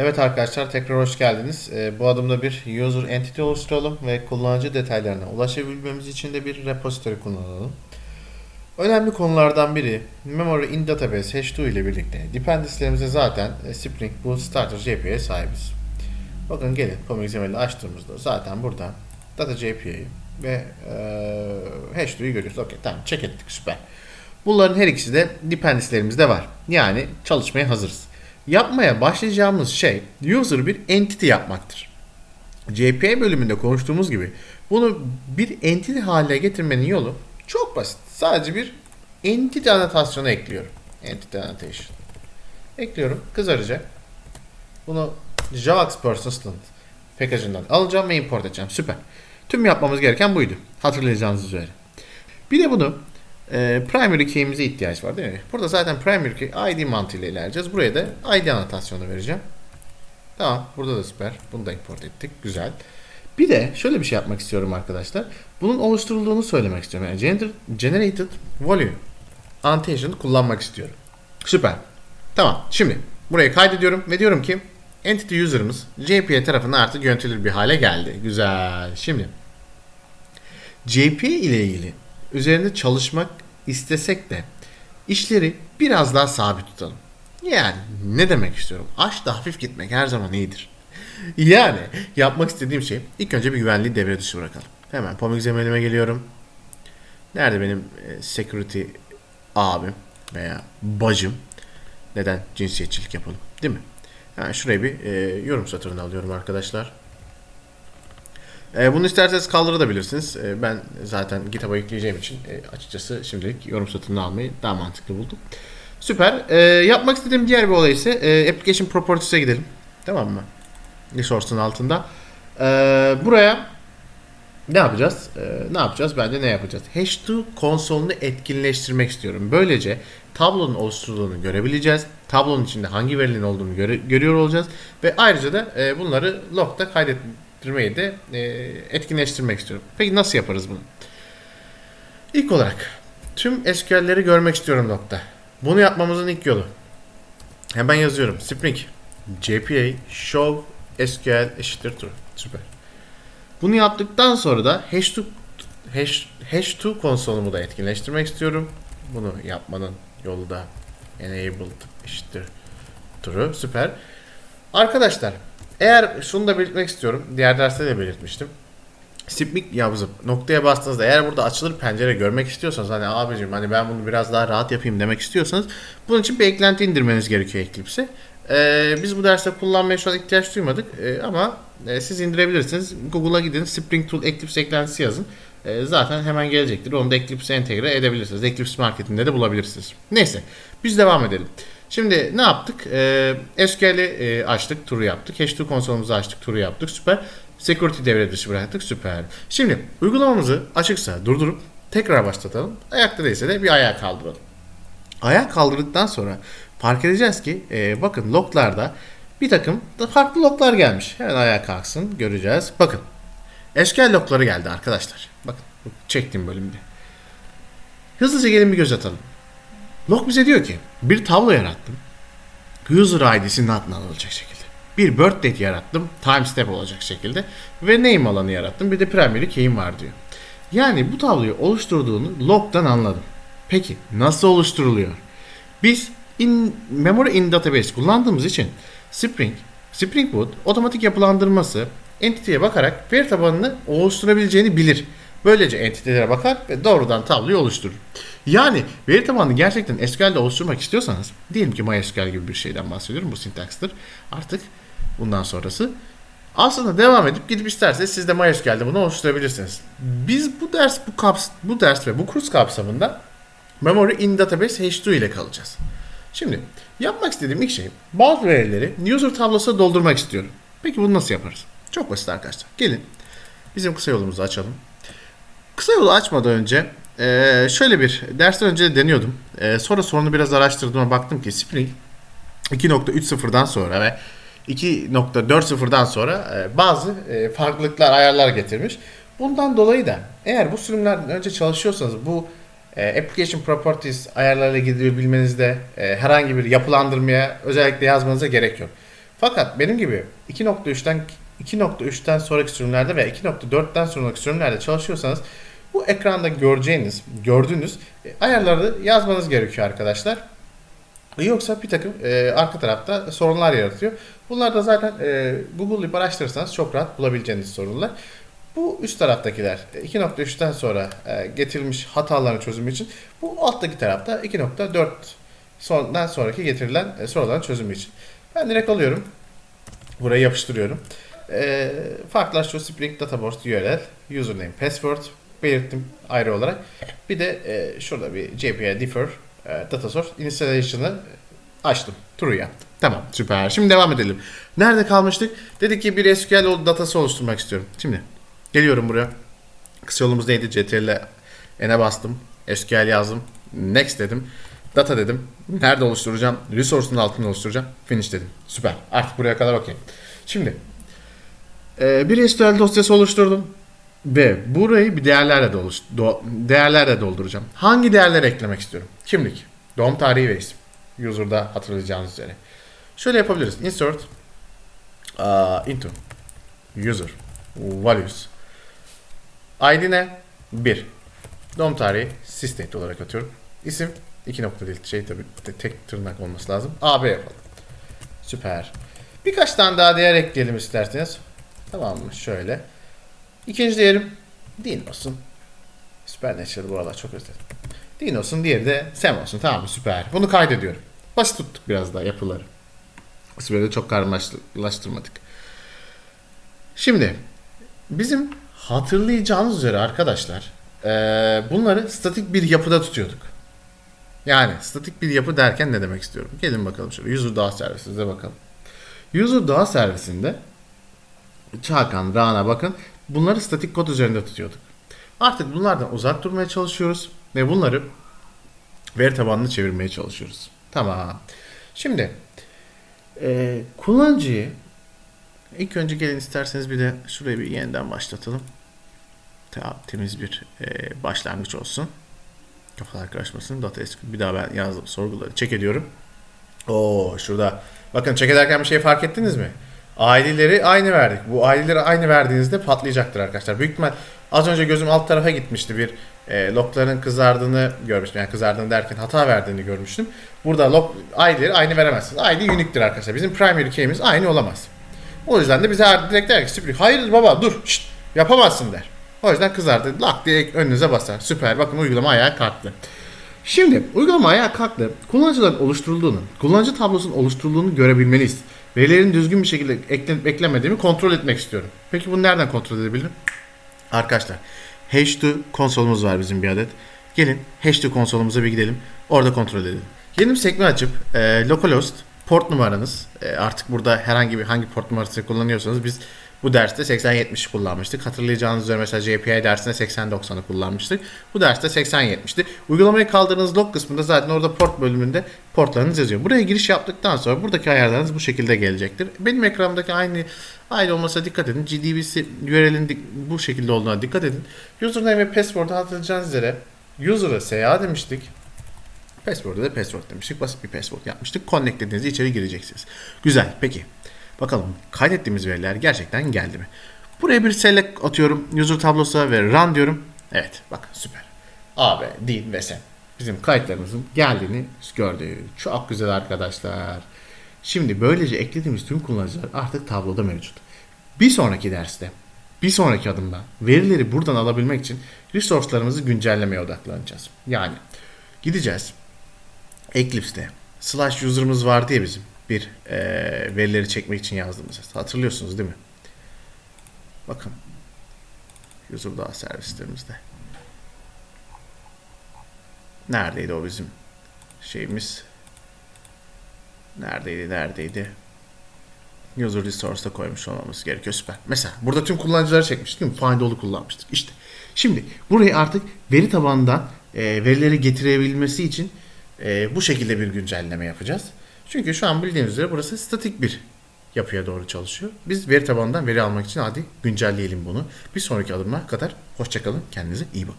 Evet arkadaşlar tekrar hoş geldiniz. Ee, bu adımda bir user entity oluşturalım ve kullanıcı detaylarına ulaşabilmemiz için de bir repository kullanalım. Önemli konulardan biri memory in database hash2 ile birlikte dependency'lerimize zaten e, Spring Boot Starter JPA'ya sahibiz. Bakın gelin Comic XML'i açtığımızda zaten burada data JPA'yı ve e, hash2'yu görüyoruz. Okey tamam check ettik süper. Bunların her ikisi de dependency'lerimizde var. Yani çalışmaya hazırız. Yapmaya başlayacağımız şey user bir entity yapmaktır. JPA bölümünde konuştuğumuz gibi bunu bir entity haline getirmenin yolu çok basit. Sadece bir entity anotasyonu ekliyorum. Entity annotation. Ekliyorum. Kızaracak. Bunu JavaX Persistent package'ından alacağım ve import edeceğim. Süper. Tüm yapmamız gereken buydu. Hatırlayacağınız üzere. Bir de bunu e, primary key'imize ihtiyaç var değil mi? Burada zaten primary key ID mantığıyla ilerleyeceğiz. Buraya da ID anotasyonu vereceğim. Tamam. Burada da süper. Bunu da import ettik. Güzel. Bir de şöyle bir şey yapmak istiyorum arkadaşlar. Bunun oluşturulduğunu söylemek istiyorum. Yani gener- generated volume annotation kullanmak istiyorum. Süper. Tamam. Şimdi burayı kaydediyorum ve diyorum ki entity user'ımız JPA tarafından artık yönetilir bir hale geldi. Güzel. Şimdi JPA ile ilgili üzerinde çalışmak istesek de işleri biraz daha sabit tutalım. Yani ne demek istiyorum? Aşkla hafif gitmek her zaman iyidir. Yani yapmak istediğim şey ilk önce bir güvenliği devre dışı bırakalım. Hemen Pomix ML'ime geliyorum. Nerede benim e, security abim veya bacım? Neden cinsiyetçilik yapalım? Değil mi? Hemen şuraya bir e, yorum satırını alıyorum arkadaşlar. E, bunu isterseniz kaldırabilirsiniz. E, ben zaten GitHub'a yükleyeceğim için e, açıkçası şimdilik yorum satırını almayı daha mantıklı buldum. Süper. E, yapmak istediğim diğer bir olay ise e, Application Properties'e gidelim. Tamam mı? Resource'un altında. E, buraya ne yapacağız? E, ne yapacağız? Bence ne yapacağız? H2 konsolunu etkinleştirmek istiyorum. Böylece tablonun oluşturulduğunu görebileceğiz. Tablonun içinde hangi verinin olduğunu göre, görüyor olacağız. Ve ayrıca da e, bunları log'da kaydettirmeyi de e, etkinleştirmek istiyorum. Peki nasıl yaparız bunu? İlk olarak tüm SQL'leri görmek istiyorum log'da. Bunu yapmamızın ilk yolu. Hemen yazıyorum. Spring JPA show SQL eşittir true. Süper. Bunu yaptıktan sonra da hash2 hash, hash2 konsolumu da etkinleştirmek istiyorum. Bunu yapmanın yolu da enabled eşittir true. Süper. Arkadaşlar eğer şunu da belirtmek istiyorum. Diğer derste de belirtmiştim. Spring yazıp noktaya bastığınızda eğer burada açılır pencere görmek istiyorsanız hani abicim hani ben bunu biraz daha rahat yapayım demek istiyorsanız bunun için bir eklenti indirmeniz gerekiyor Eclipse'e. Ee, biz bu derste kullanmaya şu an ihtiyaç duymadık Ee, ama e, siz indirebilirsiniz. Google'a gidin Spring Tool Eclipse eklentisi yazın. Ee, zaten hemen gelecektir. Onu da Eclipse'e entegre edebilirsiniz. Eclipse Market'inde de bulabilirsiniz. Neyse biz devam edelim. Şimdi ne yaptık? Ee, SQL'i e, açtık, turu yaptık. H2 konsolumuzu açtık, turu yaptık. Süper. Security devre dışı bıraktık. Süper. Şimdi uygulamamızı açıksa durdurup tekrar başlatalım. Ayakta değilse de bir ayağa kaldıralım. Ayağa kaldırdıktan sonra fark edeceğiz ki e, bakın loglarda bir takım farklı loglar gelmiş. Hemen ayağa kalksın göreceğiz. Bakın SQL logları geldi arkadaşlar. Bakın bu çektiğim bölümde. Hızlıca gelin bir göz atalım. Log bize diyor ki bir tablo yarattım. User ID'sinin adını alacak şekilde. Bir birth date yarattım. Timestamp olacak şekilde. Ve name alanı yarattım. Bir de primary key'im var diyor. Yani bu tabloyu oluşturduğunu log'dan anladım. Peki nasıl oluşturuluyor? Biz in, memory in database kullandığımız için Spring, Spring Boot otomatik yapılandırması entity'ye bakarak veri tabanını oluşturabileceğini bilir. Böylece entity'lere bakar ve doğrudan tabloyu oluşturur. Yani veri tabanını gerçekten SQL'de oluşturmak istiyorsanız, diyelim ki MySQL gibi bir şeyden bahsediyorum, bu sintaksdır. Artık bundan sonrası aslında devam edip gidip isterseniz siz de MySQL'de bunu oluşturabilirsiniz. Biz bu ders bu kaps bu ders ve bu kurs kapsamında Memory in Database H2 ile kalacağız. Şimdi yapmak istediğim ilk şey bazı verileri user tablosuna doldurmak istiyorum. Peki bunu nasıl yaparız? Çok basit arkadaşlar. Gelin bizim kısa yolumuzu açalım. Kısa yolu açmadan önce eee, şöyle bir dersten önce de deniyordum. Eee, sonra sorunu biraz araştırdığıma baktım ki Spring 2.3.0'dan sonra ve 2.4.0'dan sonra e, bazı e, farklılıklar, ayarlar getirmiş. Bundan dolayı da eğer bu sürümlerden önce çalışıyorsanız bu e, Application Properties ayarlarıyla ilgili bilmenizde e, herhangi bir yapılandırmaya özellikle yazmanıza gerek yok. Fakat benim gibi 2.3'ten 2.3'ten sonraki sürümlerde veya 2.4'ten sonraki sürümlerde çalışıyorsanız bu ekranda göreceğiniz, gördüğünüz e, ayarları yazmanız gerekiyor arkadaşlar. Yoksa bir takım e, arka tarafta sorunlar yaratıyor. Bunlar da zaten e, Google'layıp araştırırsanız çok rahat bulabileceğiniz sorunlar. Bu üst taraftakiler e, 2.3'ten sonra e, getirilmiş hataların çözümü için. Bu alttaki tarafta 2.4 sondan sonraki getirilen e, soruların çözümü için. Ben direkt alıyorum. Buraya yapıştırıyorum. E, farklılaştırıyor Spring Databoard URL, username, password belirttim ayrı olarak. Bir de e, şurada bir JPA Differ e, Data Installation'ı açtım. True yaptım. Tamam süper. Şimdi devam edelim. Nerede kalmıştık? Dedik ki bir SQL datası oluşturmak istiyorum. Şimdi geliyorum buraya. Kısa yolumuz neydi? CTRL N'e bastım. SQL yazdım. Next dedim. Data dedim. Nerede oluşturacağım? Resource'un altında oluşturacağım. Finish dedim. Süper. Artık buraya kadar okey. Şimdi e, bir SQL dosyası oluşturdum. Ve burayı bir değerlerle, doluş, do, değerlerle dolduracağım. Hangi değerleri eklemek istiyorum? Kimlik, doğum tarihi ve isim. User'da hatırlayacağınız üzere. Şöyle yapabiliriz. Insert uh, into user values ID ne? 1. Doğum tarihi sysdate olarak atıyorum. İsim 2 nokta değil. Şey tabii te- tek tırnak olması lazım. AB yapalım. Süper. Birkaç tane daha değer ekleyelim isterseniz. Tamam mı? Şöyle. İkinci değerim din olsun. Supernatural bu aralar çok özledim. Din olsun. Diğeri de Sam olsun. Tamam? Süper. Bunu kaydediyorum. Basit tuttuk biraz daha yapıları. Böyle çok karmaşlaştırmadık. Şimdi bizim hatırlayacağınız üzere arkadaşlar bunları statik bir yapıda tutuyorduk. Yani statik bir yapı derken ne demek istiyorum? Gelin bakalım şöyle. User Dağ servisimize bakalım. User Dağ servisinde Çakan, Rana bakın. Bunları statik kod üzerinde tutuyorduk. Artık bunlardan uzak durmaya çalışıyoruz ve bunları veri tabanını çevirmeye çalışıyoruz. Tamam. Şimdi e, kullanıcıyı ilk önce gelin isterseniz bir de şurayı bir yeniden başlatalım. Ta- Temiz bir e, başlangıç olsun. Kafalar karışmasın. Data SQL bir daha ben yazdım sorguları check ediyorum. Oo şurada bakın check ederken bir şey fark ettiniz mi? ID'leri aynı verdik. Bu ID'leri aynı verdiğinizde patlayacaktır arkadaşlar. Büyük ihtimal az önce gözüm alt tarafa gitmişti bir e, logların kızardığını görmüştüm. Yani kızardığını derken hata verdiğini görmüştüm. Burada log ID'leri aynı veremezsiniz. ID unique'tir arkadaşlar. Bizim primary key'imiz aynı olamaz. O yüzden de bize direkt der ki Spring hayır baba dur şşt, yapamazsın der. O yüzden kızardı. Lak diye önünüze basar. Süper. Bakın uygulama ayağa kalktı. Şimdi uygulama ayağa kalktı. Kullanıcıların oluşturulduğunu, kullanıcı tablosunun oluşturulduğunu görebilmeliyiz. Verilerin düzgün bir şekilde eklenip eklenmediğimi kontrol etmek istiyorum. Peki bunu nereden kontrol edebilirim? Arkadaşlar H2 konsolumuz var bizim bir adet. Gelin H2 konsolumuza bir gidelim. Orada kontrol edelim. Yeni bir sekme açıp e, localhost port numaranız e, artık burada herhangi bir hangi port numarası kullanıyorsanız biz bu derste 8070'i kullanmıştık. Hatırlayacağınız üzere mesela JPI dersinde 8090'ı kullanmıştık. Bu derste 8070'ti. Uygulamayı kaldırdığınız log kısmında zaten orada port bölümünde portlarınız yazıyor. Buraya giriş yaptıktan sonra buradaki ayarlarınız bu şekilde gelecektir. Benim ekranımdaki aynı aynı olmasına dikkat edin. GDB'si URL'in bu şekilde olduğuna dikkat edin. Username ve password'u hatırlayacağınız üzere user'a SA demiştik. Password'u da password demiştik. Basit bir password yapmıştık. Connect dediğinizde içeri gireceksiniz. Güzel. Peki. Bakalım kaydettiğimiz veriler gerçekten geldi mi? Buraya bir select atıyorum. User tablosu ve run diyorum. Evet. Bak süper. AB, din ve sen. Bizim kayıtlarımızın geldiğini gördük. Çok güzel arkadaşlar. Şimdi böylece eklediğimiz tüm kullanıcılar artık tabloda mevcut. Bir sonraki derste, bir sonraki adımda verileri buradan alabilmek için resource'larımızı güncellemeye odaklanacağız. Yani gideceğiz. Eclipse'de slash user'ımız var diye bizim bir eee, verileri çekmek için yazdığımız. Hatırlıyorsunuz değil mi? Bakın. User daha servislerimizde. Neredeydi o bizim şeyimiz? Neredeydi, neredeydi? User Resource'da koymuş olmamız gerekiyor. Süper. Mesela burada tüm kullanıcıları çekmiştik değil mi? Find all'u kullanmıştık. İşte. Şimdi burayı artık veri tabanından e, verileri getirebilmesi için e, bu şekilde bir güncelleme yapacağız. Çünkü şu an bildiğiniz üzere burası statik bir yapıya doğru çalışıyor. Biz veri tabanından veri almak için hadi güncelleyelim bunu. Bir sonraki adıma kadar hoşçakalın. Kendinize iyi bakın.